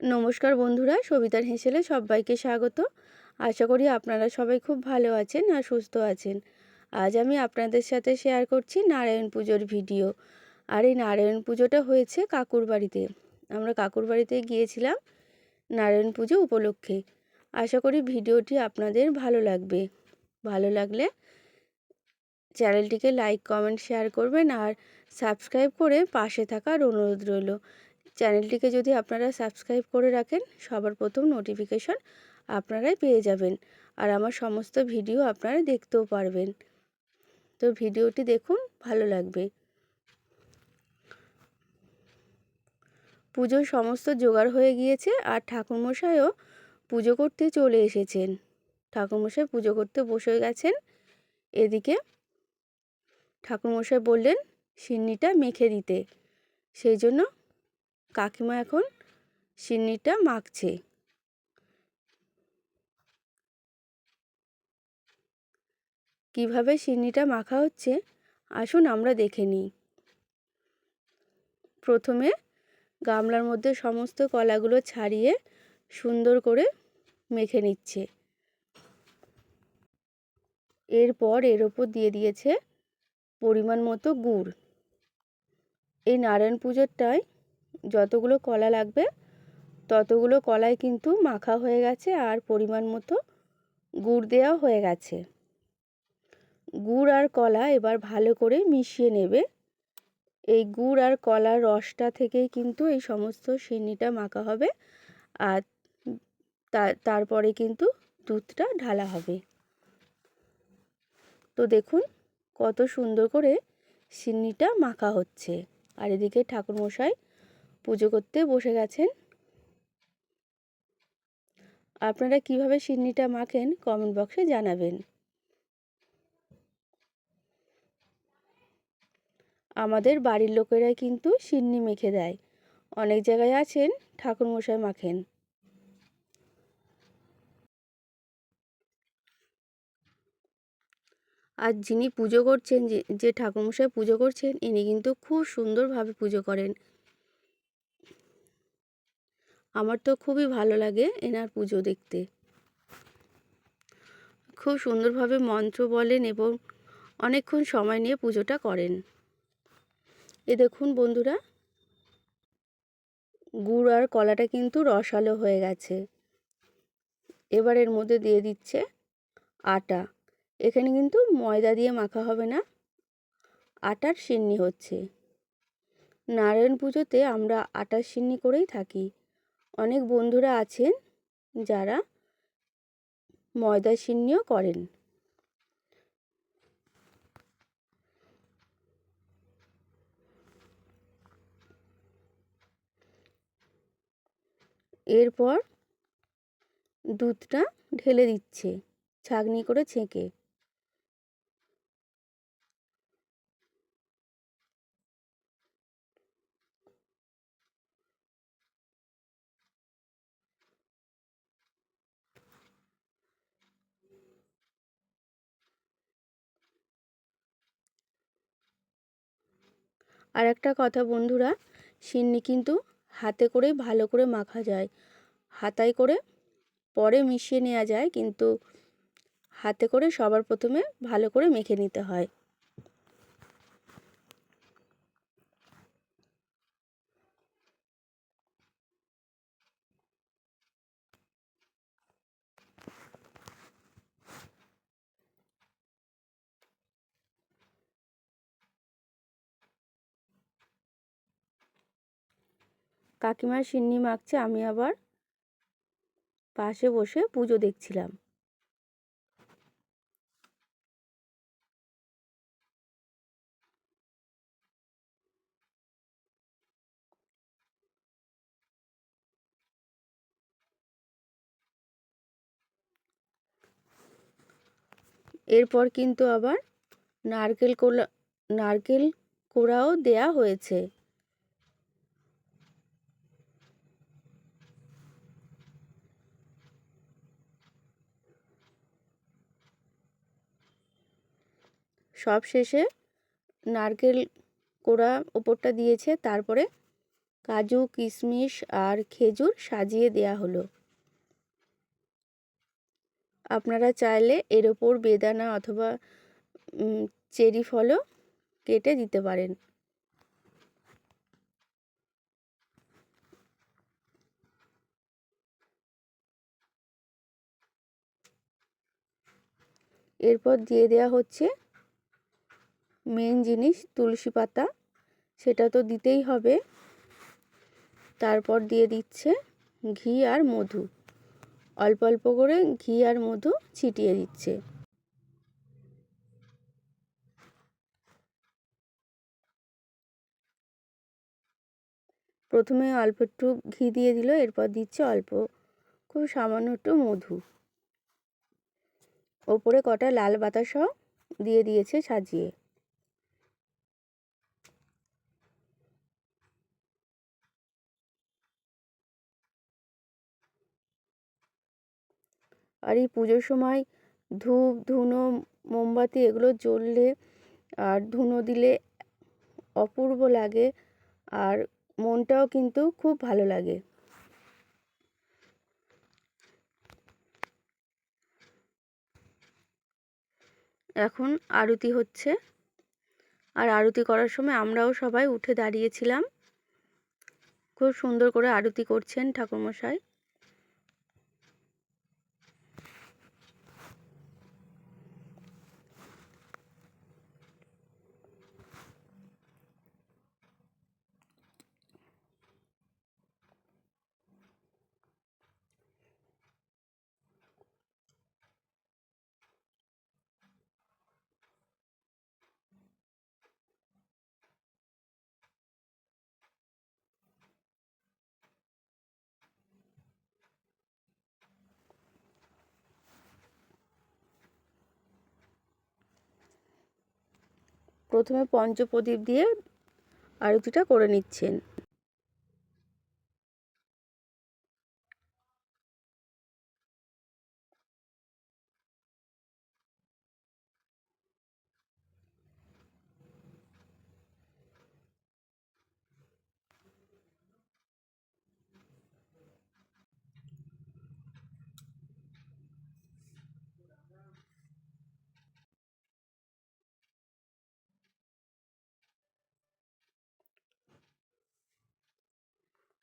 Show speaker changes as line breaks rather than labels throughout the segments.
নমস্কার বন্ধুরা, সবিতার হেঁসেলে সবাইকে স্বাগত। আশা করি আপনারা সবাই খুব ভালো আছেন আর সুস্থ আছেন। আজ আমি আপনাদের সাথে শেয়ার করছি নারায়ণ পুজোর ভিডিও আর এই নারায়ণ পুজোটা হয়েছে কাকুর বাড়িতে। আমরা কাকুর বাড়িতে গিয়েছিলাম নারায়ণ পুজো উপলক্ষে। আশা করি ভিডিওটি আপনাদের ভালো লাগবে। ভালো লাগলে চ্যানেলটিকে লাইক কমেন্ট শেয়ার করবেন আর সাবস্ক্রাইব করে পাশে থাকার অনুরোধ রইল। চ্যানেলটিকে যদি আপনারা সাবস্ক্রাইব করে রাখেন, সবার প্রথম নোটিফিকেশন আপনারাই পেয়ে যাবেন। আর আমার সমস্ত ভিডিও আপনারা দেখতেও পারবেন। তো ভিডিওটি দেখুন, ভালো লাগবে। পুজোর সমস্ত জোগাড় হয়ে গিয়েছে আর ঠাকুরমশাইও পুজো করতে চলে এসেছেন। ঠাকুরমশাই পুজো করতে বসে গেছেন। এদিকে ঠাকুরমশাই বললেন, সিন্নিটা মেখে দিতে। সেই জন্য কাকিমা এখন সিন্নিটা মাখছে। কীভাবে সিন্নিটা মাখা হচ্ছে? আসুন আমরা দেখে নিই। প্রথমে গামলার মধ্যে সমস্ত কলাগুলো ছাড়িয়ে সুন্দর করে মেখে নিচ্ছে। এরপর এর ওপর দিয়ে দিয়েছে পরিমাণ মতো গুড়। এই নারায়ণ পুজোরটায় যতগুলো কলা লাগবে, ততগুলো কলাই কিন্তু মাখা হয়ে গেছে আর পরিমাণ মতো গুড় দেওয়া হয়ে গেছে। গুড় আর কলা এবার ভালো করে মিশিয়ে নেবে। এই গুড় আর কলার রসটা থেকেই কিন্তু এই সমস্ত সিন্নিটা মাখা হবে আর তারপরে কিন্তু দুধটা ঢালা হবে। তো দেখুন কত সুন্দর করে সিন্নিটা মাখা হচ্ছে। আর এদিকে ঠাকুরমশাই পুজো করতে বসে গেছেন। আপনারা কীভাবে সিন্নিটা মাখেন কমেন্ট বক্সে জানাবেন। আমাদের বাড়ির লোকেরাই কিন্তু সিন্নি মেখে দেয়। অনেক জায়গায় আছেন, ঠাকুরমশাই মাখেন। আর যিনি পুজো করছেন যে ঠাকুরমশাই পুজো করছেন, ইনি কিন্তু খুব সুন্দরভাবে পুজো করেন। আমার তো খুবই ভালো লাগে এনার পুজো দেখতে। খুব সুন্দরভাবে মন্ত্র বলেন এবং অনেকক্ষণ সময় নিয়ে পুজোটা করেন। এ দেখুন বন্ধুরা, গুড় আর কলাটা কিন্তু রসালো হয়ে গেছে। এবার এর মধ্যে দিয়ে দিচ্ছে আটা। এখানে কিন্তু ময়দা দিয়ে মাখা হবে না, আটার সিন্নি হচ্ছে। নারায়ণ পুজোতে আমরা আটার সিন্নি করেই থাকি। অনেক বন্ধুরা আছেন যারা ময়দা করেন। এরপর দুধটা ঢেলে দিচ্ছে ছাগনি করে ছেঁকে। আর একটা কথা বন্ধুরা, সিন্নি কিন্তু হাতে করে ভালো করে মাখা যায়। হাতায় করে পরে মিশিয়ে নেওয়া যায়, কিন্তু হাতে করে সবার প্রথমে ভালো করে মেখে নিতে হয়। কাকিমার সিন্নি মাখছে, আমি আবার পাশে বসে পুজো দেখছিলাম। এরপর কিন্তু আবার নারকেল কোলা, নারকেল কোড়াও দেয়া হয়েছে। সব শেষে নারকেল কোড়া ওপরটা দিয়েছে, তারপরে কাজু, কিশমিশ আর খেজুর সাজিয়ে দেয়া হলো। আপনারা চাইলে এর ওপর বেদানা অথবা চেরি ফলও কেটে দিতে পারেন। এরপর দিয়ে দেওয়া হচ্ছে মেন জিনিস তুলসী পাতা, সেটা তো দিতেই হবে। তারপর দিয়ে দিচ্ছে ঘি আর মধু। অল্প অল্প করে ঘি আর মধু ছিটিয়ে দিচ্ছে। প্রথমে অল্প একটু ঘি দিয়ে দিল, এরপর দিচ্ছে অল্প, খুব সামান্য একটু মধু। ওপরে কটা লাল বাতাসাও দিয়ে দিয়েছে সাজিয়ে। আর এই পুজোর সময় ধূপ, ধুনো, মোমবাতি এগুলো জ্বললে আর ধুনো দিলে অপূর্ব লাগে আর মনটাও কিন্তু খুব ভালো লাগে। এখন আরতি হচ্ছে। আর আরতি করার সময় আমরাও সবাই উঠে দাঁড়িয়েছিলাম। খুব সুন্দর করে আরতি করছেন ঠাকুরমশাই। প্রথমে পঞ্চপ্রদীপ দিয়ে আরতিটা করে নিচ্ছেন।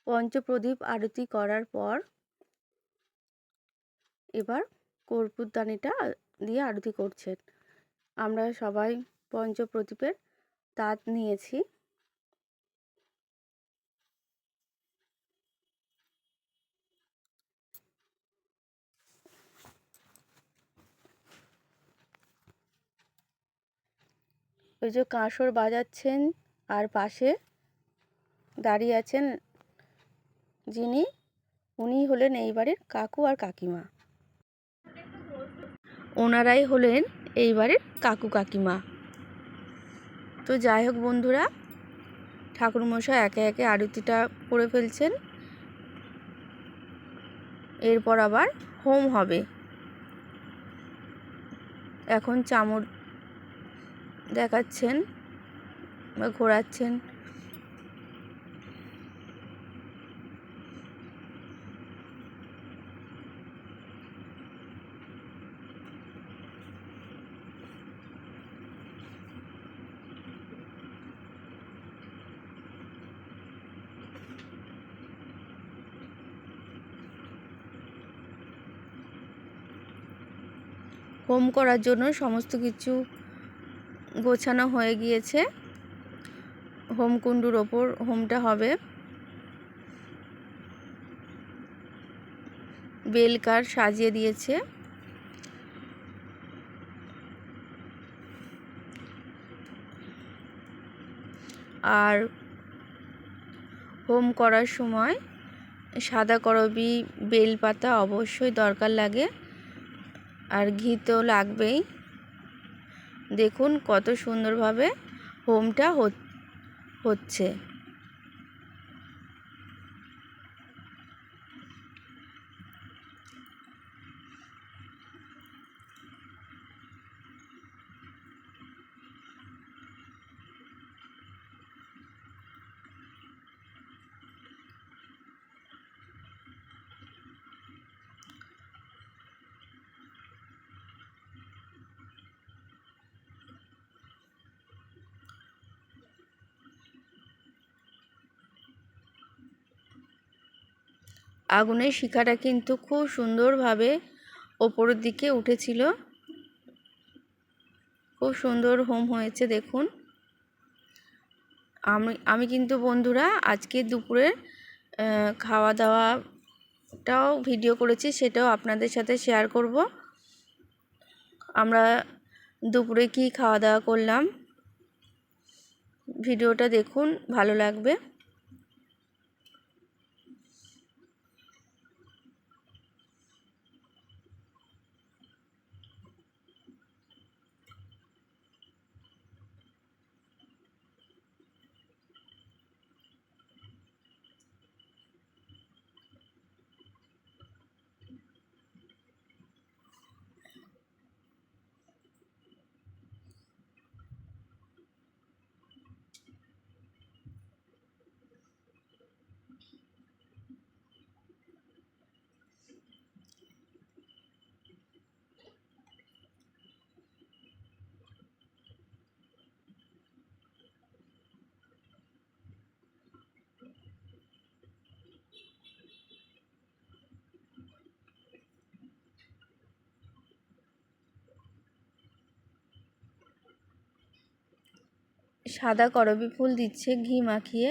পঞ্চপ্রদীপ আরতি করার পর এবার কর্পূরদানিটা দিয়ে আরতি করছেন। আমরা সবাই পঞ্চপ্রদীপের তাঁত নিয়েছি। ওই যে কাঁসর বাজাচ্ছেন আর পাশে দাঁড়িয়ে আছেন যিনি, উনি হলেন এই বাড়ির কাকু আর কাকিমা। ওনারাই হলেন এই বাড়ির কাকু কাকিমা। তো যাই হোক বন্ধুরা, ঠাকুরমশাই একে একে আরতিটা করে ফেলছেন। এরপর আবার হোম হবে। এখন চামড় দেখাচ্ছেন বা ঘোরাচ্ছেন। হোম করার জন্য সমস্ত কিছু গোছানো হয়ে গিয়েছে। হোমকুণ্ডুর ওপর হোমটা হবে। বেলকার সাজিয়ে দিয়েছে। আর হোম করার সময় সাদা করবি বেলপাতা অবশ্যই দরকার লাগে। আর ঘি তো লাগবেই। দেখুন কত সুন্দরভাবে হোমটা হচ্ছে। আগুনের শিখাটা কিন্তু খুব সুন্দরভাবে ওপরের দিকে উঠেছিল। খুব সুন্দর হোম হয়েছে, দেখুন। আমি আমি কিন্তু বন্ধুরা আজকে দুপুরে খাওয়া দাওয়াটাও ভিডিও করেছি, সেটাও আপনাদের সাথে শেয়ার করব। আমরা দুপুরে কি খাওয়া দাওয়া করলাম, ভিডিওটা দেখুন, ভালো লাগবে। সাদা করবি ফুল দিচ্ছে ঘি মাখিয়ে।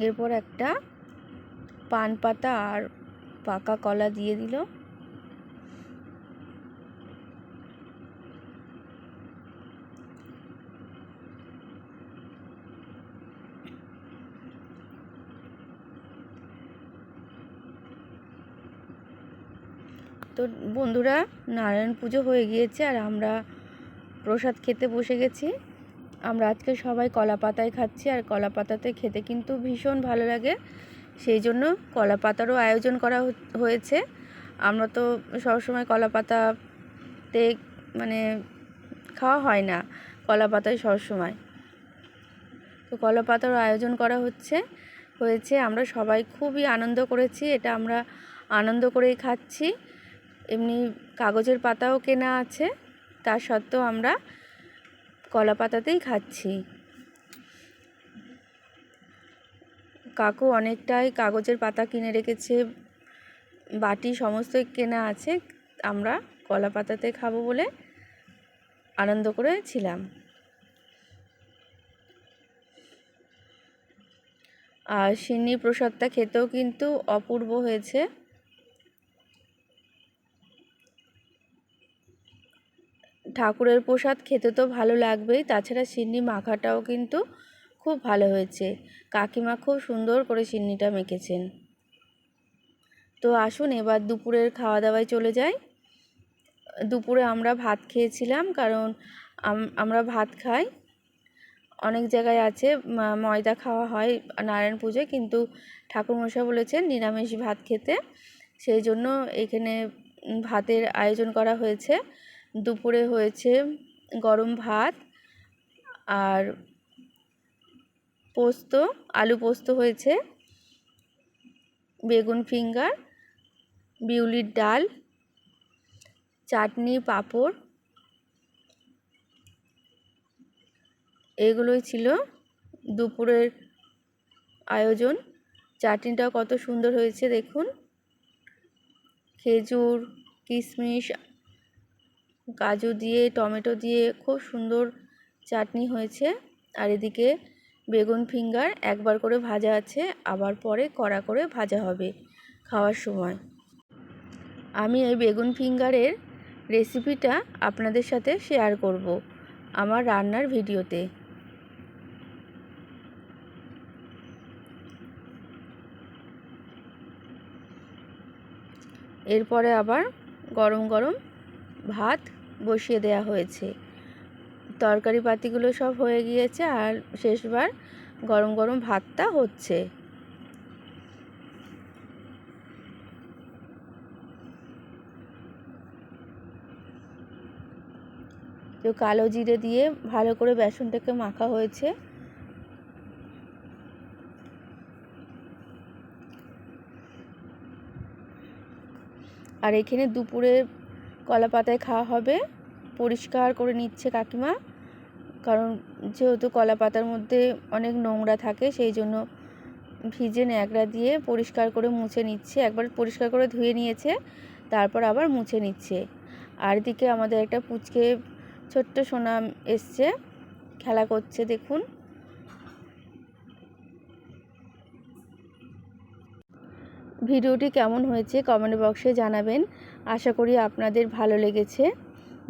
এরপর একটা পান পাতা আর পাকা কলা দিয়ে দিল। তো বন্ধুরা, নারায়ণ পুজো হয়ে গিয়েছে আর আমরা প্রসাদ খেতে বসে গেছি। আমরা আজকে সবাই কলা পাতায় খাচ্ছি আর কলা পাতাতে খেতে কিন্তু ভীষণ ভালো লাগে। সেই জন্য কলা পাতারও আয়োজন করা হয়েছে। আমরা তো সবসময় কলা পাতাতে মানে খাওয়া হয় না কলা পাতায় সবসময়। তো কলা পাতারও আয়োজন করা হচ্ছে, হয়েছে। আমরা সবাই খুবই আনন্দ করেছি, এটা আমরা আনন্দ করেই খাচ্ছি। এমনি কাগজের পাতাও কেনা আছে তা সত্ত্বেও আমরা কলা পাতাতেই খাচ্ছি। কাকু অনেকটাই কাগজের পাতা কিনে রেখেছে, বাটি সমস্ত কেনা আছে, আমরা কলা পাতাতে খাব বলে আনন্দ করেছিলাম আর সিন্নি প্রসাদটা খেতেও কিন্তু অপূর্ব হয়েছে। ঠাকুরের প্রসাদ খেতে তো ভালো লাগবেই, তাছাড়া সিন্নি মাখাটাও কিন্তু খুব ভালো হয়েছে। কাকিমা খুব সুন্দর করে সিন্নিটা মেখেছেন। তো আসুন, এবার দুপুরের খাওয়া দাওয়ায় চলে যাই। দুপুরে আমরা ভাত খেয়েছিলাম, কারণ আমরা ভাত খাই। অনেক জায়গায় আছে ময়দা খাওয়া হয় নারায়ণ পুজোয়, কিন্তু ঠাকুরমশাই বলেছেন নিরামিষ ভাত খেতে। সেই জন্য এখানে ভাতের আয়োজন করা হয়েছে। দুপুরে হয়েছে গরম ভাত আর পোস্ত, আলু পোস্ত হয়েছে, বেগুন ফিঙ্গার, বিউলির ডাল, চাটনি, পাঁপড়, এগুলোই ছিল দুপুরের আয়োজন। চাটনিটাও কত সুন্দর হয়েছে দেখুন। খেজুর, কিশমিশ কাজু দিয়ে, টমেটো দিয়ে খুব সুন্দর চাটনি হয়েছে। আর এদিকে বেগুন ফিঙ্গার একবার করে ভাজা আছে, আবার পরে কড়া করে ভাজা হবে খাওয়ার সময়। আমি এই বেগুন ফিঙ্গারের রেসিপিটা আপনাদের সাথে শেয়ার করব আমার রান্নার ভিডিওতে। এরপরে আবার গরম গরম ভাত বসিয়ে দেয়া হয়েছে। তরকারি পাতিগুলো সব হয়ে গিয়েছে আর শেষবার গরম গরম ভাতটা হচ্ছে। তো কালো জিরে দিয়ে ভালো করে বেসনটাকে মাখা হয়েছে। আর এখানে দুপুরে কলা পাতায় খাওয়া হবে। পরিষ্কার করে নিচ্ছে কাকিমা। কারণ যেহেতু কলা পাতার মধ্যে অনেক নোংরা থাকে, সেই জন্য ভিজে ন্যাকড়া দিয়ে পরিষ্কার করে মুছে নিচ্ছে। একবার পরিষ্কার করে ধুয়ে নিয়েছে, তারপর আবার মুছে নিচ্ছে। আর দিকে আমাদের একটা পুচকে ছোট্ট সোনা এসছে, খেলা করছে, দেখুন। ভিডিওটি কেমন হয়েছে কমেন্ট বক্সে জানাবেন। আশা করি আপনাদের ভালো লেগেছে।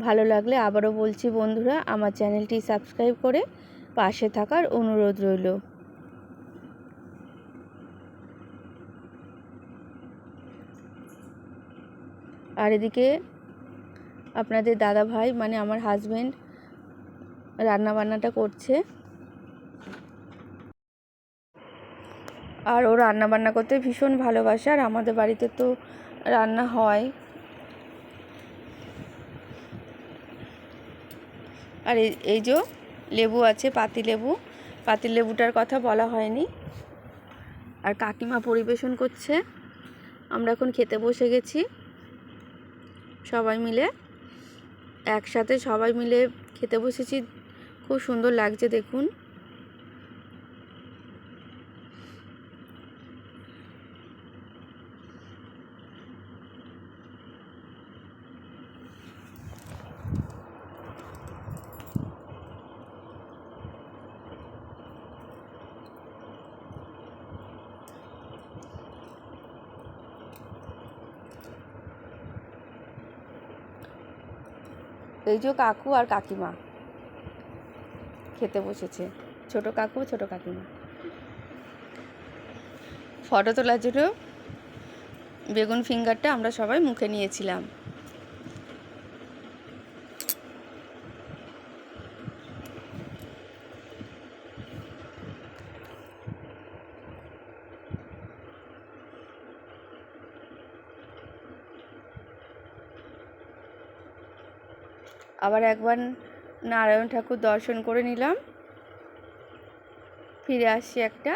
ভালো লাগলে আবারও বলছি বন্ধুরা, আমার চ্যানেলটি সাবস্ক্রাইব করে পাশে থাকার অনুরোধ রইল। আর এদিকে আপনাদের দাদা ভাই মানে আমার হাজব্যান্ড রান্না বান্নাটা করছে। আর ও রান্না বান্না করতে ভীষণ ভালোবাসে, আর আমাদের বাড়িতে তো রান্না হয়। আর এই যে লেবু আছে, পাতি লেবু। পাতি লেবুটার কথা বলা হয়নি। আর কাকিমা পরিবেশন করছে। আমরা এখন খেতে বসে গেছি। সবাই মিলে একসাথে সবাই মিলে খেতে বসেছি। খুব সুন্দর লাগছে দেখুন। এই যে কাকু আর কাকিমা। খেতে বসেছে। ছোট কাকু, ছোট কাকিমা। ফটো তোলার জন্য বেগুন ফিঙ্গারটা আমরা সবাই মুখে নিয়েছিলাম। আবার একবার নারায়ণ ঠাকুর দর্শন করে নিলাম। ফিরে আসছি একটা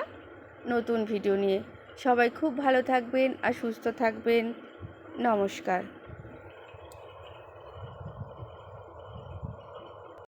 নতুন ভিডিও নিয়ে। সবাই খুব ভালো থাকবেন আর সুস্থ থাকবেন। নমস্কার।